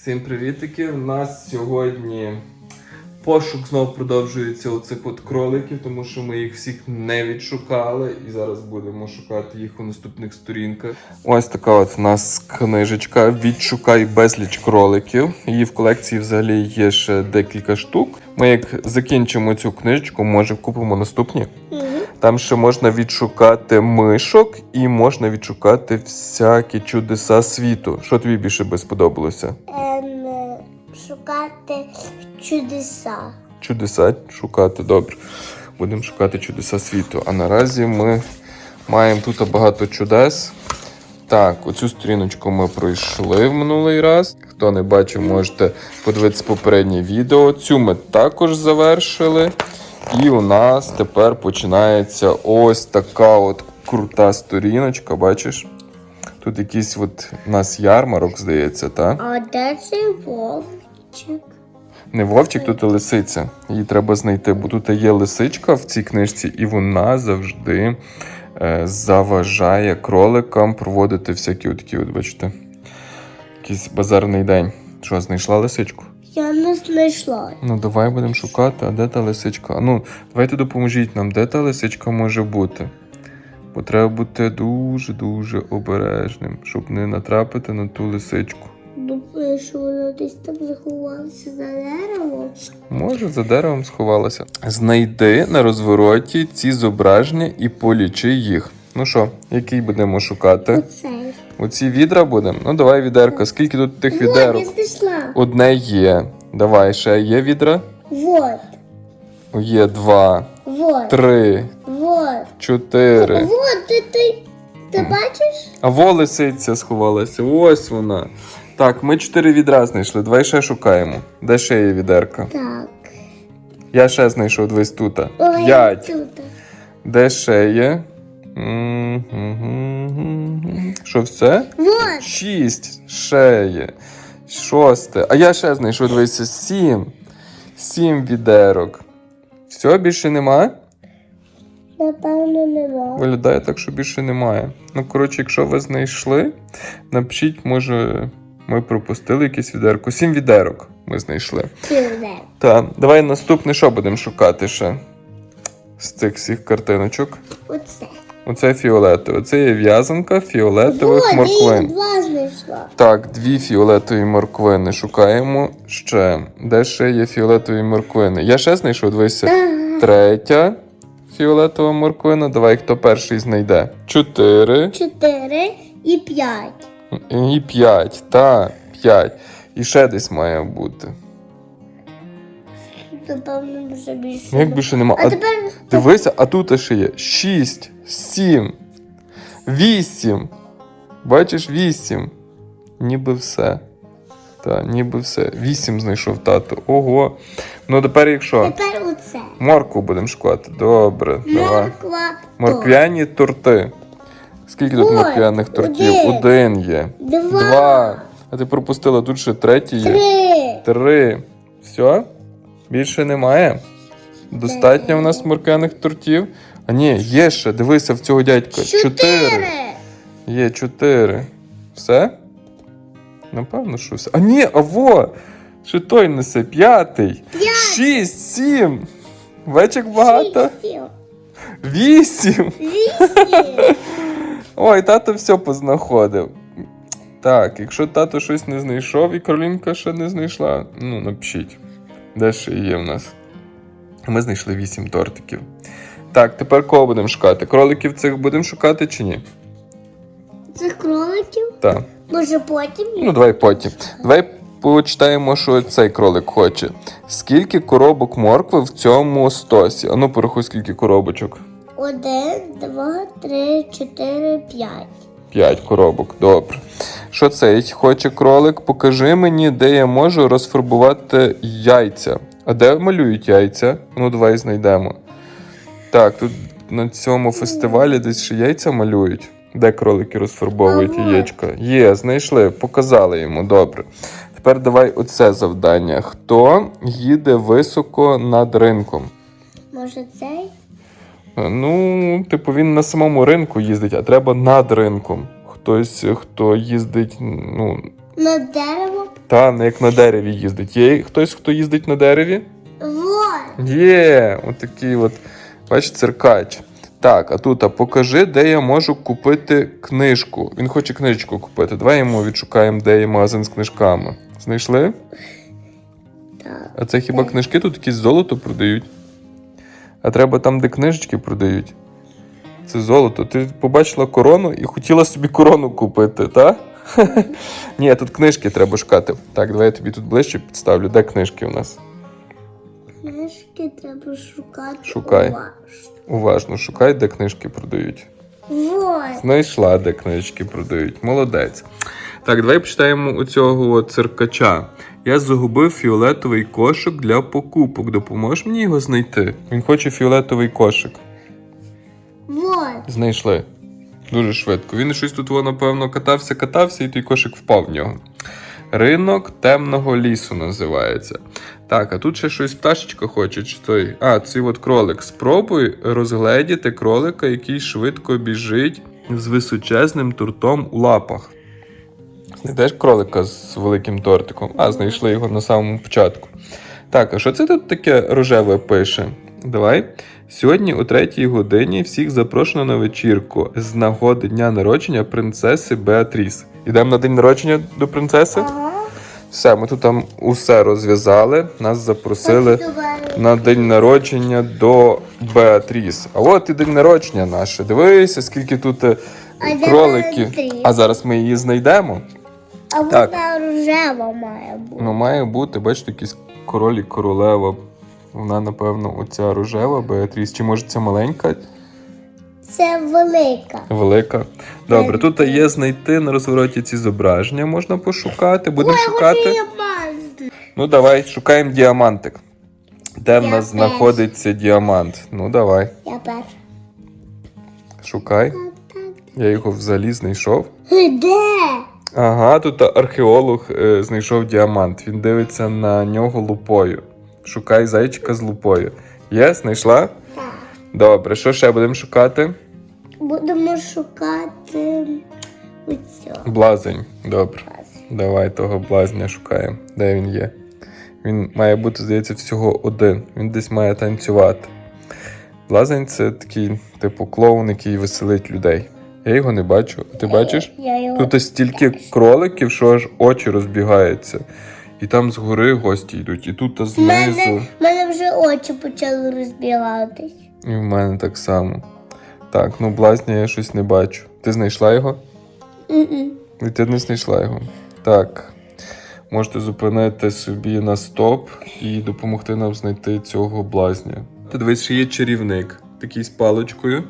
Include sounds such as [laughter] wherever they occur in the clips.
Всім привітики! У нас сьогодні пошук знов продовжується оцих от кроликів, тому що ми їх всіх не відшукали і зараз будемо шукати їх у наступних сторінках. Ось така от у нас книжечка Відшукай безліч кроликів. Її в колекції взагалі є ще декілька штук. Ми як закінчимо цю книжечку, може купимо наступні. Там ще можна відшукати мишок і можна відшукати всякі чудеса світу. Що тобі більше би сподобалося? Ем, шукати чудеса. Чудеса шукати, добре. Будемо шукати чудеса світу. А наразі ми маємо тут багато чудес. Так, оцю сторіночку ми пройшли в минулий раз. Хто не бачив, можете подивитися попереднє відео. Цю ми також завершили. І у нас тепер починається ось така от крута сторіночка, бачиш? Тут якийсь от у нас ярмарок, здається, так? А де цей вовчик? Не вовчик, тут і лисиця. Її треба знайти, бо тут є лисичка в цій книжці, і вона завжди е, заважає кроликам проводити всякі такі, от, бачите, якийсь базарний день. Що, знайшла лисичку? Я не знайшла. Ну, давай будемо шукати, а де та лисичка? Ну, давайте допоможіть нам, де та лисичка може бути. Бо треба бути дуже-дуже обережним, щоб не натрапити на ту лисичку. Думаю, що вона десь там заховалася за деревом. Може, за деревом сховалася. Знайди на розвороті ці зображення і полічи їх. Ну що, який будемо шукати? Оцей. Оці відра будемо? Ну давай відерка. Скільки тут тих Вот, я знайшла. Одне є. Давай, ще є відра? Вот, Є два, вот, три, вот. чотири. Вот, ти, ти, ти бачиш? А во лисиця сховалася. Ось вона. Так, ми чотири відра знайшли. Давай ще шукаємо. Де ще є відерка? Так. Я ще знайшов десь тут. Ой, П'ять. тут. Де ще є? М-м-м-м. Що все? Вот. Шість. Ще є. Шосте. А я ще знайшов, дивися, сім. Сім відерок. Все, більше нема? Напевно, нема. Виглядає так, що більше немає. Ну, коротше, якщо ви знайшли, напишіть, може, ми пропустили якесь відерко. Сім відерок ми знайшли. Сюди. Так, давай наступне що будемо шукати ще з цих всіх картиночок. Оце. Оце фіолетове. Оце є в'язанка фіолетових морквин. Так, дві фіолетові морквини шукаємо ще. Де ще є фіолетові морквини? Я ще знайшов, дивися. Ага. Третя фіолетова морквина. Давай, хто перший знайде. Чотири. Чотири і п'ять. І п'ять. Та, п'ять. І ще десь має бути. Напевно, вже більше. Як більше нема. А А, тепер дивися, а тут ще є шість, сім, вісім. Бачиш, вісім. Ніби все. Та, ніби все. Вісім знайшов тато. Ого. Ну тепер якщо. тепер оце. Моркву будемо шукати. Добре, давай. Морква. Морквяні торти. Скільки тут Ой, морквяних тортів? один. Є. Два. Два. А ти пропустила тут ще третій є. Три. Три. Все? Більше немає? Достатньо в нас морквяних тортів? А ні, є ще. Дивися в цього дядька. Чотири. Є чотири. Все? Напевно, що все. А ні, а во! Ще той несе п'ятий. Шість, сім. Як багато? Вісім. Вісім. Ой, тато все познаходив. Так, якщо тато щось не знайшов і Каролінка ще не знайшла, ну напишіть. Де ще є в нас? Ми знайшли вісім тортиків. Так, тепер кого будемо шукати? Кроликів цих будемо шукати чи ні? Цих кроликів. Так. Може потім. Ну, давай потім. Давай почитаємо, що цей кролик хоче. Скільки коробок моркви в цьому стосі? Ану, порахуй, скільки коробочок. Один, два, три, чотири, п'ять. П'ять коробок, добре. Що цей хоче кролик? Покажи мені, де я можу розфарбувати яйця. А де малюють яйця? Ну, давай знайдемо. Так, тут на цьому фестивалі десь ще яйця малюють. Де кролики розфарбовують Ага. яєчка? Є, знайшли, показали йому, добре. Тепер давай оце завдання. Хто їде високо над ринком? Може цей? Е, Ну, типу, він на самому ринку їздить, а треба над ринком. Хтось, хто їздить, ну, На дерево. Та, не як на дереві їздить. Є хтось, хто їздить на дереві? Вот. Є, отакий от, бач, циркач. Так, а тут а покажи, де я можу купити книжку. Він хоче книжечку купити. Давай йому відшукаємо, де є магазин з книжками. Знайшли? Так. А це хіба книжки тут якісь золото продають? А треба там, де книжечки продають. Це золото. Ти побачила корону і хотіла собі корону купити, так? [laughs] Ні, тут книжки треба шукати. Так, давай я тобі тут ближче підставлю. Де книжки у нас? Книжки треба шукати. Шукай. уважно. Уважно шукай, де книжки продають. Вот. Знайшла, де книжки продають. Молодець. Так, давай почитаємо у цього циркача. Я загубив фіолетовий кошик для покупок. Допоможеш мені його знайти? Він хоче фіолетовий кошик. Вот. Знайшли. Дуже швидко. Він щось тут, воно, напевно, катався, катався, і той кошик впав в нього. Ринок темного лісу називається. Так, а тут ще щось пташечка хоче. Чи той? А, цей от кролик. Спробуй розгледіти кролика, який швидко біжить з височезним тортом у лапах. Знайдеш кролика з великим тортиком? А, знайшли його на самому початку. Так, а що це тут таке рожеве пише? Давай. Сьогодні о третій годині всіх запрошено на вечірку з нагоди дня народження принцеси Беатріс. Ідемо на день народження до принцеси? Ага. Все, ми тут там усе розв'язали. Нас запросили на день народження до Беатріс. А от і день народження наше. Дивися, скільки тут е, кроликів. А зараз ми її знайдемо. А Так. вона рожева має бути. Ну, має бути, бачите, якийсь король і королева. Вона, напевно, оця рожева Беатріс. Чи може це маленька? Це велика. Велика. Добре, тут є знайти на розвороті ці зображення, можна пошукати. Будемо шукати. Ну, давай, шукаємо діамантик. Де в нас знаходиться діамант? Ну, давай, Я перша. шукай. Я його взагалі знайшов. Де? Ага, тут археолог е, знайшов діамант. Він дивиться на нього лупою. Шукай зайчика з лупою. Є, знайшла? Так. Добре, що ще будемо шукати? Будемо шукати оцього. Блазень. Добре. Давай того блазня шукаємо. Де він є? Він має бути, здається, всього один. Він десь має танцювати. Блазень це такий, типу, клоун, який веселить людей. Я його не бачу. Ти бачиш? Я його... Тут стільки кроликів, що аж очі розбігаються. І там згори гості йдуть, і тут В знизу, мене, в мене вже очі почали розбігатись. І в мене так само. Так, ну блазня я щось не бачу. Ти знайшла його? М-м. І ти не знайшла його. Так. Можете зупинити собі на стоп і допомогти нам знайти цього блазня. Ти дивись, що є чарівник, такий з паличкою.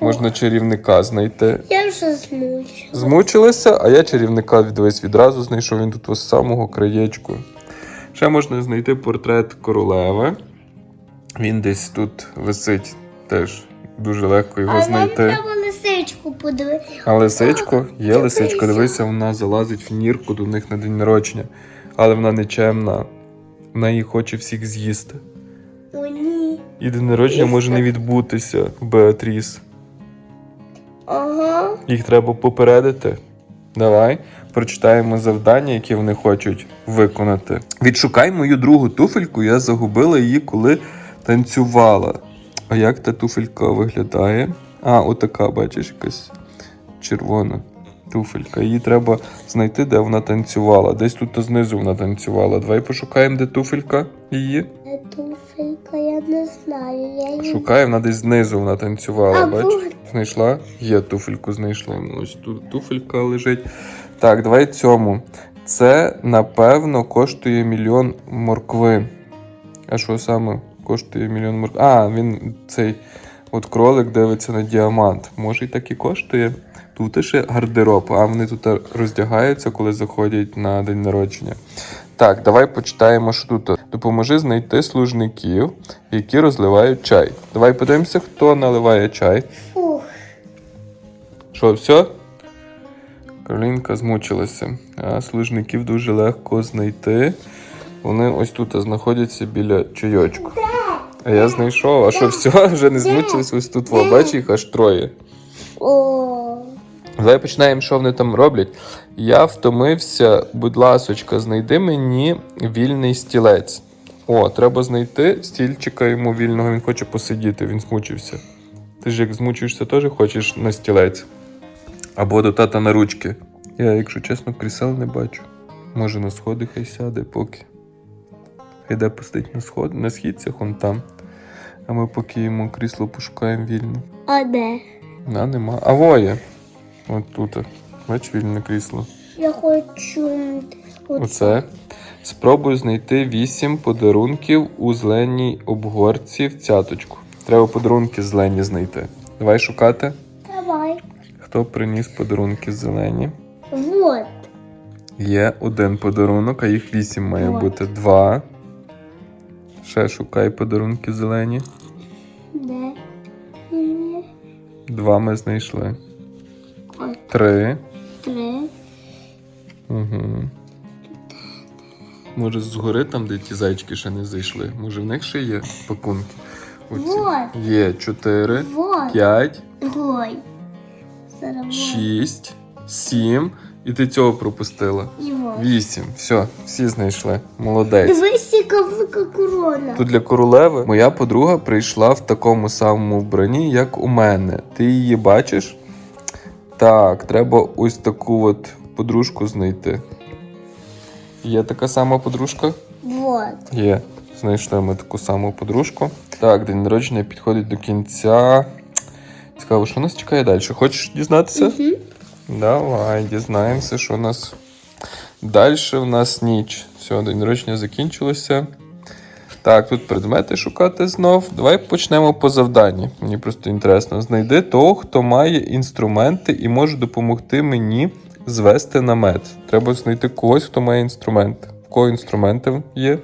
Можна чарівника знайти. Я вже змучила. Змучилися, а я чарівника дивись, відразу знайшов він тут ось з самого краєчку. Ще можна знайти портрет королеви. Він десь тут висить теж дуже легко його А знайти. треба лисичку подивитися. А лисичко, є лисичка, дивися, вона залазить в нірку до них на день народження. Але вона нечемна. Вона її хоче всіх з'їсти. О, ні. І день народження може не відбутися в Беатріс. Ага. Їх треба попередити. Давай прочитаємо завдання, які вони хочуть виконати. Відшукай мою другу туфельку, я загубила її, коли танцювала. А як та туфелька виглядає? А, отака, бачиш, якась червона туфелька. Її треба знайти, де вона танцювала. Десь тут знизу вона танцювала. Давай пошукаємо, де туфелька її. Це туфелька, я не знаю. Я її... Шукай, вона десь знизу вона танцювала. А, бачиш? вот. Знайшла? Є туфельку, знайшли. Ось тут туфелька лежить. Так, давай цьому. Це, напевно, коштує мільйон моркви. А що саме коштує мільйон моркви? А, він цей от кролик дивиться на діамант. Може, і так і коштує. Тут ще гардероб, а вони тут роздягаються, коли заходять на день народження. Так, давай почитаємо, що тут. Допоможи знайти служників, які розливають чай. Давай подивимося, хто наливає чай. Фух. Що, все? Каролінка змучилася. А служників дуже легко знайти. Вони ось тут знаходяться біля чайочку. А я знайшов, а що все, [laughs] вже не змучились ось тут. Во, бач, їх аж троє. Давай починаємо, що вони там роблять. Я втомився, будь ласочка, знайди мені вільний стілець. О, треба знайти стільчика йому вільного, він хоче посидіти, він змучився. Ти ж як змучуєшся, теж хочеш на стілець. Або до тата на ручки. Я, якщо чесно, крісел не бачу. Може на сходи хай сяде поки. Хай де посидить на, сход... на східцях, он там. А ми поки йому крісло пошукаємо вільне. А де? А, нема. А воє. От тут. Бач, вільне крісло. Я хочу Оце. Спробуй знайти вісім подарунків у зеленій обгорці в цяточку. Треба подарунки зелені знайти. Давай шукати. Давай. Хто приніс подарунки зелені? Вот. Є один подарунок, а їх вісім має Вот. бути. Два. Ще шукай подарунки зелені. Де? Два ми знайшли. Ой. Три. Три. Угу. Може, згори там, де ті зайчики ще не зайшли. Може, в них ще є пакунки? Оці. Вот. Є чотири, Вот. п'ять, Ой. Шість, сім. І ти цього пропустила. Вісім. Все, всі знайшли. Молодець. Дивись, яка велика корона. Тут для королеви моя подруга прийшла в такому самому вбранні, як у мене. Ти її бачиш? Так, треба ось таку от подружку знайти. Є така сама подружка? Вот. Є. Знайшли ми таку саму подружку. Так, день народження підходить до кінця. Цікаво, що нас чекає далі? Хочеш дізнатися? Угу. Давай, дізнаємося, що у нас. Далі у нас ніч. Все, день народження закінчилося. Так, тут предмети шукати знов. Давай почнемо по завданні. Мені просто інтересно. Знайди того, хто має інструменти і може допомогти мені звести намет. Треба знайти когось, хто має інструменти. В кого інструменти є?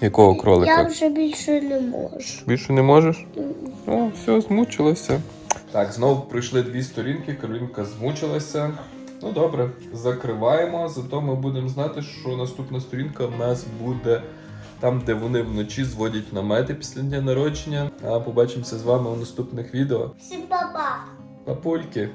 Якого кролика? Я вже більше не можу. Більше не можеш? О, все, змучилася. Так, знову пройшли дві сторінки, Каролінка змучилася. Ну добре, закриваємо, зато ми будемо знати, що наступна сторінка в нас буде там, де вони вночі зводять намети після дня народження. А побачимося з вами у наступних відео. Всім па-па. Папульки!